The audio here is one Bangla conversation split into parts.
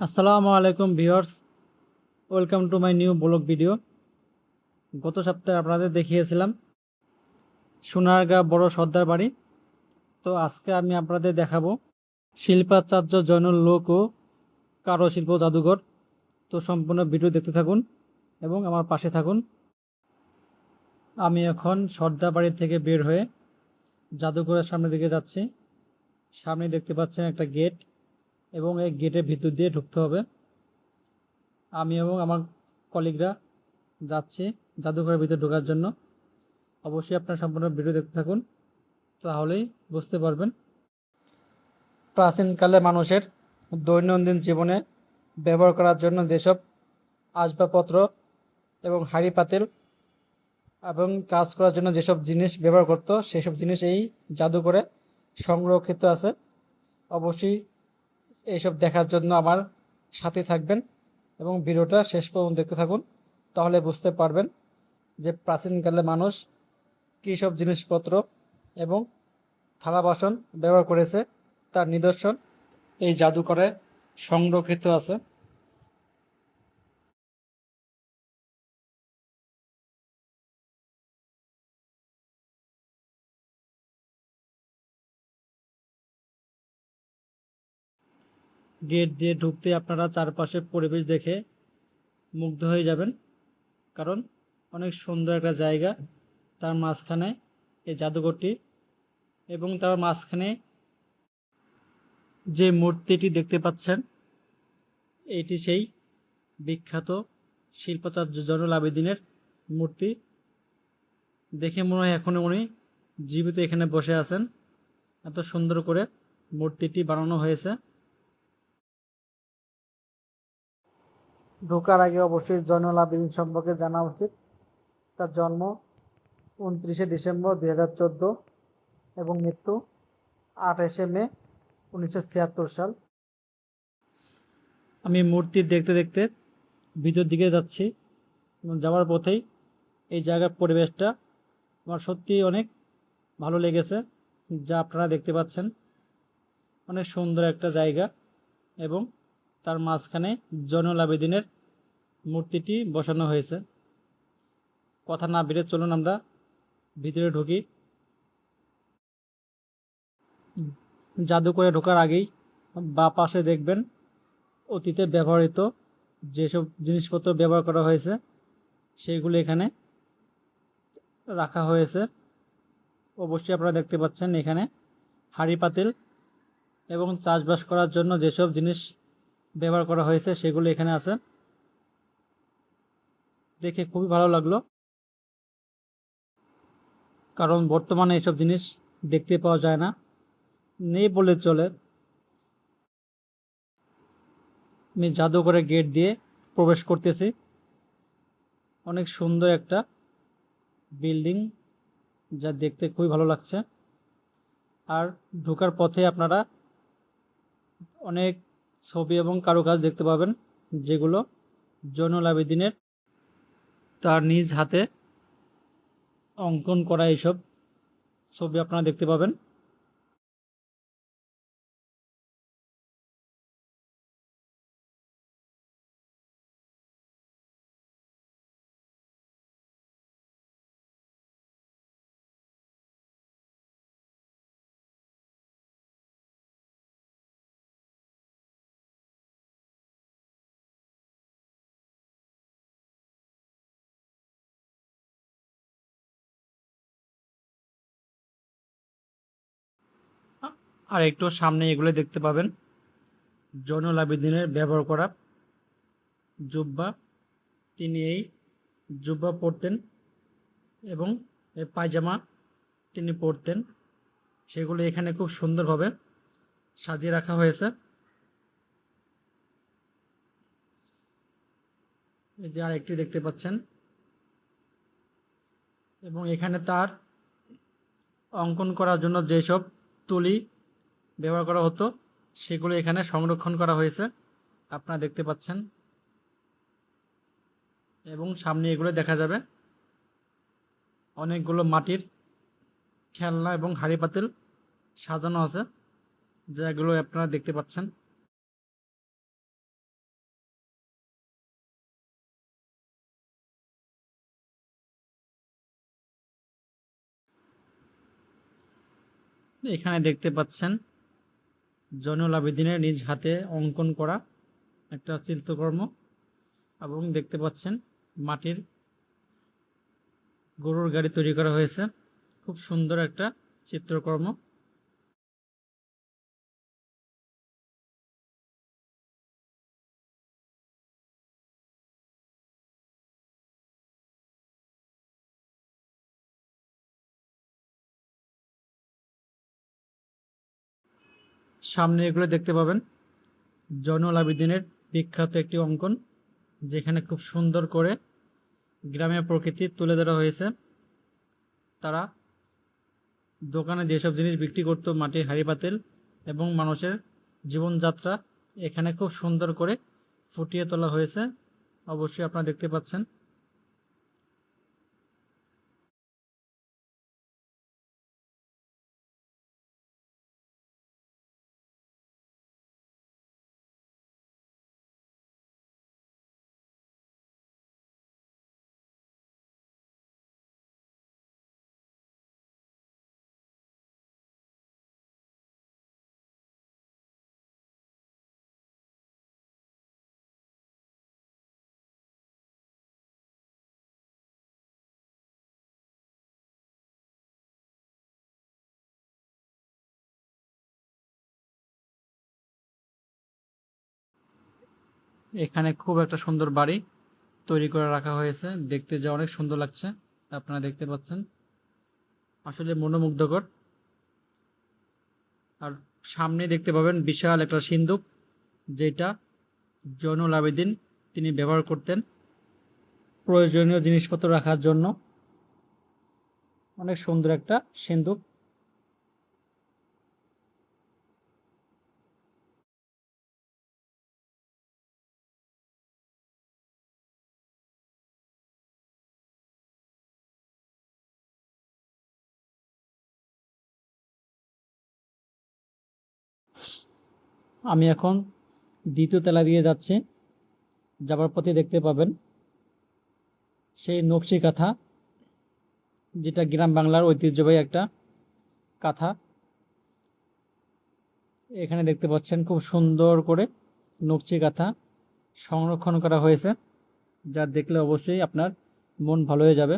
আসসালামু আলাইকুম viewers, welcome to my new blog video. গত সপ্তাহে আপনাদের দেখিয়েছিলাম সোনারগাঁ বড় সর্দার বাড়ি। তো আজকে আমি আপনাদের দেখাবো শিল্পাচার্য জয়নুল লোক ও কারুশিল্প জাদুঘর। তো সম্পূর্ণ ভিডিও দেখতে থাকুন এবং আমার পাশে থাকুন। আমি এখন সর্দার বাড়ি থেকে বের হয়ে জাদুঘরের সামনের দিকে যাচ্ছি। সামনে দেখতে পাচ্ছেন একটা গেট। এবং এই গেটের ভিতর দিয়ে ঢুকতে হবে। আমি এবং আমার কলিগরা যাচ্ছি জাদুঘরের ভিতরে ঢোকার জন্য। অবশ্যই আপনার সম্পূর্ণ ভিডিও দেখতে থাকুন, তাহলেই বুঝতে পারবেন। প্রাচীনকালে মানুষের দৈনন্দিন জীবনে ব্যবহার করার জন্য যেসব আসবাবপত্র এবং হাঁড়ি পাতিল এবং কাজ করার জন্য যেসব জিনিস ব্যবহার করতো, সেসব জিনিস এই জাদুঘরে সংরক্ষিত আছে। অবশ্যই এইসব দেখার জন্য আমার সাথে থাকবেন এবং ভিডিওটা শেষ পর্যন্ত দেখতে থাকুন, তাহলে বুঝতে পারবেন যে প্রাচীনকালে মানুষ কী সব জিনিসপত্র এবং থালা বাসন ব্যবহার করেছে, তার নিদর্শন এই জাদুঘরে সংরক্ষিত আছে। গেট দিয়ে ঢুকতে আপনারা চারপাশের পরিবেশ দেখে মুগ্ধ হয়ে যাবেন। কারণ অনেক সুন্দর একটা জায়গা। তার মাঝখানে এই জাদুঘরটি এবং তার মাঝখানে যে মূর্তিটি দেখতে পাচ্ছেন, এটি সেই বিখ্যাত শিল্পাচার্য জয়নুল আবেদিনের মূর্তি। দেখে মনে হয় এখনও উনি জীবিত এখানে বসে আছেন। এত সুন্দর করে মূর্তিটি বানানো হয়েছে। ঢোকার আগে অবশ্যই জয়নুল আবেদিন সম্পর্কে জানা উচিত। তার জন্ম উনত্রিশে ডিসেম্বর দুই হাজার চোদ্দ এবং মৃত্যু আঠাশে মে উনিশশো ছিয়াত্তর সাল। আমি মূর্তি দেখতে দেখতে ভিতর দিকে যাচ্ছি যাওয়ার পথেই এই জায়গার পরিবেশটা আমার সত্যি অনেক ভালো লেগেছে, যা আপনারা দেখতে পাচ্ছেন। অনেক সুন্দর একটা জায়গা এবং তার মাঝখানে জয়নুল আবেদিনের মূর্তিটি বসানো হয়েছে। কথা না বেড়ে চলুন আমরা ভিতরে ঢুকি। জাদু করে ঢোকার আগেই বা পাশে দেখবেন অতীতে ব্যবহৃত যেসব জিনিসপত্র ব্যবহার করা হয়েছে, সেইগুলো এখানে রাখা হয়েছে। অবশ্যই আপনারা দেখতে পাচ্ছেন এখানে হাঁড়ি পাতিল এবং চাষবাস করার জন্য যেসব জিনিস ব্যবহার করা হয়েছে, সেগুলো এখানে আছে। দেখে খুবই ভালো লাগল। কারণ বর্তমানে এসব জিনিস দেখতে পাওয়া যায় না। নেই বলে চলে। আমি জাদুঘরে গেট দিয়ে প্রবেশ করতেছি। অনেক সুন্দর একটা বিল্ডিং, যা দেখতে খুবই ভালো লাগছে। আর ঢোকার পথে আপনারা অনেক ছবি এবং কারুকাজ দেখতে পাবেন, যেগুলো জৈনুল আবেদিনের তার নিজ হাতে অঙ্কন করা এইসব ছবি আপনারা দেখতে পাবেন। আর একটু সামনে এগুলো দেখতে পাবেন। জয়নুল আবেদিনের ব্যবহার করা জুব্বা, তিনি এই জুব্বা পরতেন এবং এই পায়জামা তিনি পরতেন। সেগুলো এখানে খুব সুন্দরভাবে সাজিয়ে রাখা হয়েছে। এই যে আরেকটি দেখতে পাচ্ছেন। এবং এখানে তার অঙ্কন করার জন্য যেসব তুলি ব্যবহার করা হতো, সেগুলো এখানে সংরক্ষণ করা হয়েছে। আপনারা দেখতে পাচ্ছেন। এবং সামনে এগুলো দেখা যাবে। অনেকগুলো মাটির খেলনা এবং হাড়ি পাতিল সাজানো আছে, যেগুলো আপনারা দেখতে পাচ্ছেন। এখানে দেখতে পাচ্ছেন জয়নুল আবেদিনের নিজ হাতে অঙ্কন করা একটা চিত্রকর্ম এবং দেখতে পাচ্ছেন মাটির গরুর গাড়ি তৈরি করা হয়েছে। খুব সুন্দর একটা চিত্রকর্ম। সামনে এগুলো দেখতে পাবেন। জয়নুল আবেদিনের বিখ্যাত একটি অঙ্কন, যেখানে খুব সুন্দর করে গ্রামের প্রকৃতি তুলে ধরা হয়েছে। তারা দোকানে যেসব জিনিস বিক্রি করতো মাটির হাঁড়ি, পাতিল এবং মানুষের জীবনযাত্রা, এখানে খুব সুন্দর করে ফুটিয়ে তোলা হয়েছে। অবশ্যই আপনারা দেখতে পাচ্ছেন। এখানে খুব একটা সুন্দর বাড়ি তৈরি করে রাখা হয়েছে। দেখতে যা অনেক সুন্দর লাগছে, আপনারা দেখতে পাচ্ছেন। আসলে মনোমুগ্ধকর। আর সামনে দেখতে পাবেন বিশাল একটা সিন্দুক, যেটা জয়নুল আবেদিন তিনি ব্যবহার করতেন প্রয়োজনীয় জিনিসপত্র রাখার জন্য। অনেক সুন্দর একটা সিন্দুক। আমি এখন দ্বিতীয় তলা দিয়ে যাচ্ছি। যাবার পথে দেখতে পাবেন সেই নকশি কাঁথা, যেটা গ্রাম বাংলার ঐতিহ্যবাহী একটা কাঁথা। এখানে দেখতে পাচ্ছেন খুব সুন্দর করে নকশি কাঁথা সংরক্ষণ করা হয়েছে, যা দেখলে অবশ্যই আপনার মন ভালো হয়ে যাবে।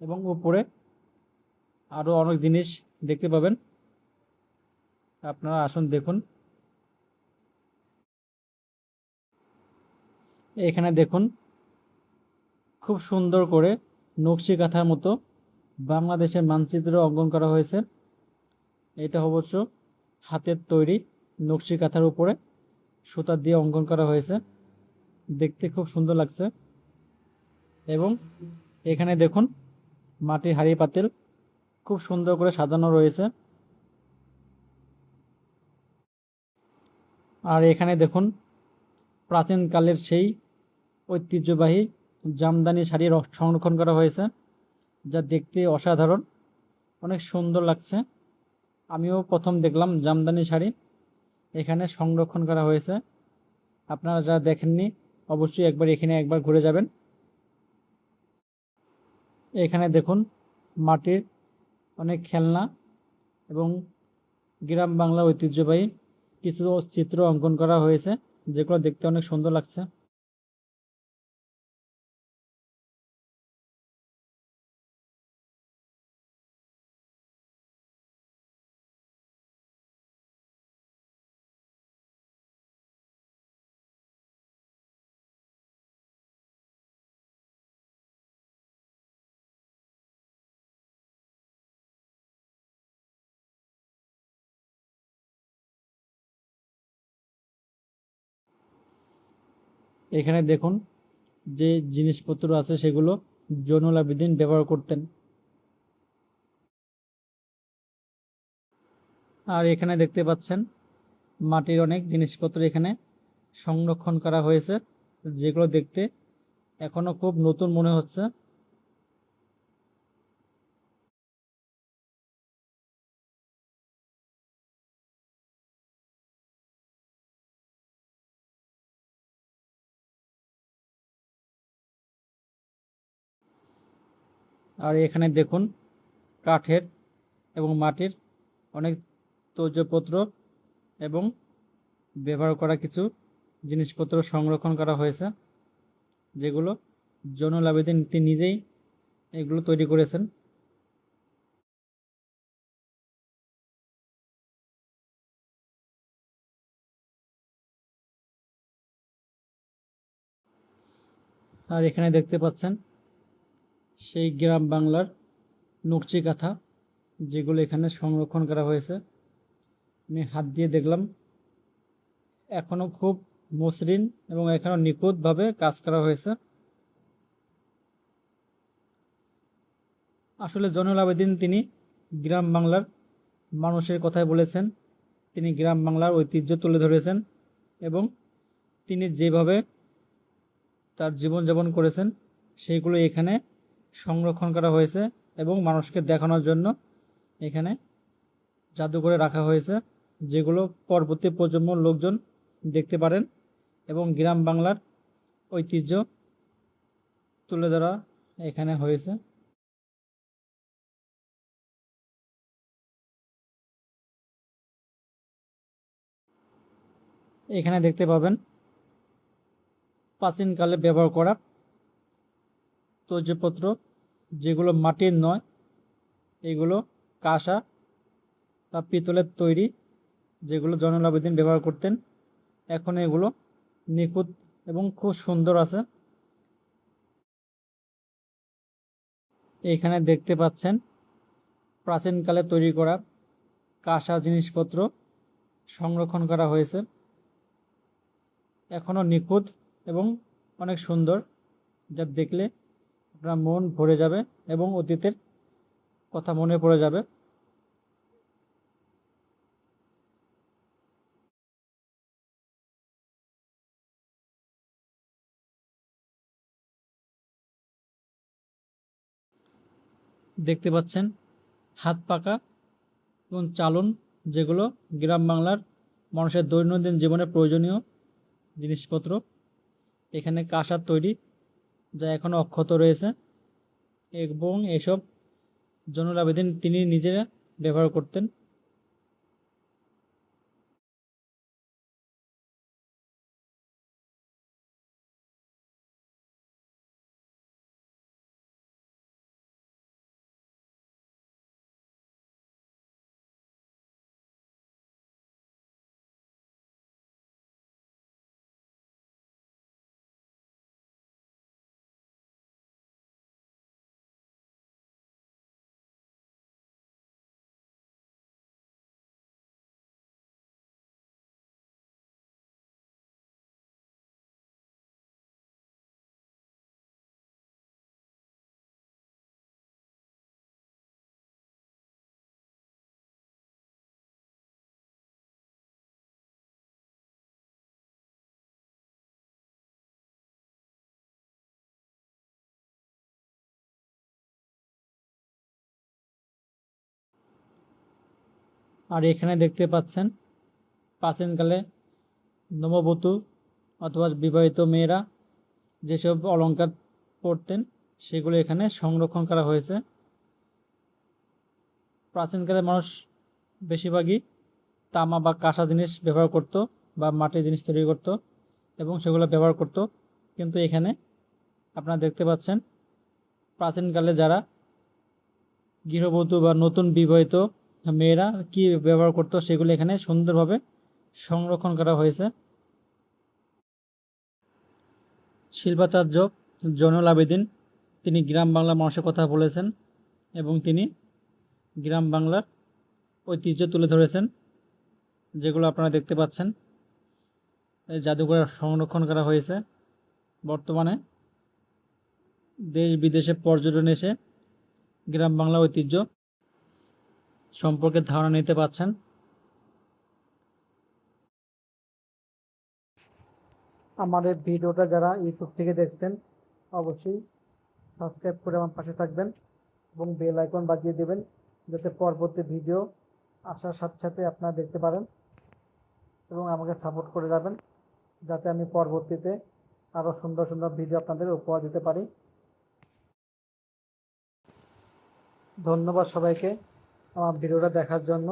এবং উপরে আরও অনেক জিনিস দেখতে পাবেন। আপনারা আসুন, দেখুন। এখানে দেখুন, খুব সুন্দর করে নকশি কাঁথার মতো বাংলাদেশের মানচিত্র অঙ্কন করা হয়েছে। এটা অবশ্য হাতের তৈরি নকশি কাঁথার উপরে সুতা দিয়ে অঙ্কন করা হয়েছে। দেখতে খুব সুন্দর লাগছে। এবং এখানে দেখুন, মাটির হাড়ি পাতিল খুব সুন্দর করে সাজানো রয়েছে। আর এখানে দেখুন, প্রাচীনকালের সেই ঐতিহ্যবাহী জামদানি শাড়ি সংরক্ষণ করা হয়েছে, যা দেখতে অসাধারণ, অনেক সুন্দর লাগছে। আমিও প্রথম দেখলাম জামদানি শাড়ি এখানে সংরক্ষণ করা হয়েছে। আপনারা যারা দেখেননি, অবশ্যই একবার এখানে একবার ঘুরে যাবেন। এখানে দেখুন, মাটির অনেক খেলনা এবং গ্রাম বাংলা ঐতিহ্যবাহী কিছু চিত্র অঙ্কন করা হয়েছে যেগুলো দেখতে অনেক সুন্দর লাগছে। এখানে দেখুন, যে জিনিসপত্র আছে সেগুলো জনুল আবেদিন ব্যবহার করতেন। আর এখানে দেখতে পাচ্ছেন, মাটির অনেক জিনিসপত্র এখানে সংরক্ষণ করা হয়েছে, যেগুলো দেখতে এখনও খুব নতুন মনে হচ্ছে। আর এখানে দেখুন, কাঠের এবং মাটির অনেক তৈজপত্র এবং ব্যবহার করা কিছু জিনিসপত্র সংরক্ষণ করা হয়েছে, যেগুলো জনুল আবেদিন তিনি নিজেই এগুলো তৈরি করেছেন। আর এখানে দেখতে পাচ্ছেন সেই গ্রাম বাংলার নকশি কাঁথা, যেগুলো এখানে সংরক্ষণ করা হয়েছে। আমি হাত দিয়ে দেখলাম, এখনও খুব মসৃণ এবং এখনও নিখুঁতভাবে কাজ করা হয়েছে। আসলে জনুল আবেদিন তিনি গ্রাম বাংলার মানুষের কথাই বলেছেন। তিনি গ্রাম বাংলার ঐতিহ্য তুলে ধরেছেন এবং তিনি যেভাবে তার জীবনযাপন করেছেন, সেইগুলো এখানে সংরক্ষণ করা হয়েছে এবং মানুষকে দেখানোর জন্য এখানে জাদুঘরে রাখা হয়েছে, যেগুলো পরবর্তী প্রজন্মর লোকজন দেখতে পারেন এবং গ্রাম বাংলার ঐতিহ্য তুলে ধরা এখানে হয়েছে। এখানে দেখতে পাবেন প্রাচীনকালে ব্যবহার করা তৈজপত্র যেগুলো মাটির নয়, এগুলো কাঁসা বা পিতলের তৈরি, যেগুলো জয়নুল ব্যবহার করতেন, এখন এগুলো নিখুঁত এবং খুব সুন্দর আছে। এখানে দেখতে পাচ্ছেন প্রাচীনকালে তৈরি করা কাঁসা জিনিসপত্র সংরক্ষণ করা হয়েছে। এখনও নিখুঁত এবং অনেক সুন্দর, যা দেখলে আপনার মন ভরে যাবে এবং অতীতের কথা মনে পড়ে যাবে। দেখতে পাচ্ছেন, হাত পাকা এবং চালন যেগুলো গ্রাম বাংলার মানুষের দৈনন্দিন জীবনে প্রয়োজনীয় জিনিসপত্র। এখানে কাঁসার তৈরি যা এখনও অক্ষত রয়েছে। এবং এসব জনুল আবেদিন তিনি নিজেরা ব্যবহার করতেন। আর এখানে দেখতে পাচ্ছেন প্রাচীনকালে নববধূ অথবা বিবাহিত মেয়েরা যেসব অলংকার পরতেন, সেগুলো এখানে সংরক্ষণ করা হয়েছে। প্রাচীনকালে মানুষ বেশিরভাগই তামা বা কাঁসা জিনিস ব্যবহার করত বা মাটির জিনিস তৈরি করত এবং সেগুলো ব্যবহার করত। কিন্তু এখানে আপনারা দেখতে পাচ্ছেন প্রাচীনকালে যারা গৃহবধূ বা নতুন বিবাহিত মেয়েরা কি ব্যবহার করতো সেগুলো এখানে সুন্দরভাবে সংরক্ষণ করা হয়েছে। শিল্পাচার্য জনুল আবেদিন, তিনি গ্রাম বাংলা মানুষের কথা বলেছেন এবং তিনি গ্রাম বাংলার ঐতিহ্য তুলে ধরেছেন, যেগুলো আপনারা দেখতে পাচ্ছেন। জাদুঘর সংরক্ষণ করা হয়েছে। বর্তমানে দেশ বিদেশে পর্যটন এসে গ্রাম বাংলা ঐতিহ্য সম্পর্কে ধারণা নিতে পারছেন? আমাদের ভিডিওটা যারা ইউটিউব থেকে দেখছেন, অবশ্যই সাবস্ক্রাইব করে আমার পাশে থাকবেন এবং বেল আইকন বাজিয়ে দেবেন যাতে পরবর্তী ভিডিও আসার সাথে সাথে আপনারা দেখতে পারেন এবং আমাকে সাপোর্ট করে যাবেন যাতে আমি পরবর্তীতে আরও সুন্দর সুন্দর ভিডিও আপনাদের উপহার দিতে পারি। ধন্যবাদ সবাইকে। আমার ভিডিওটা দেখার জন্য।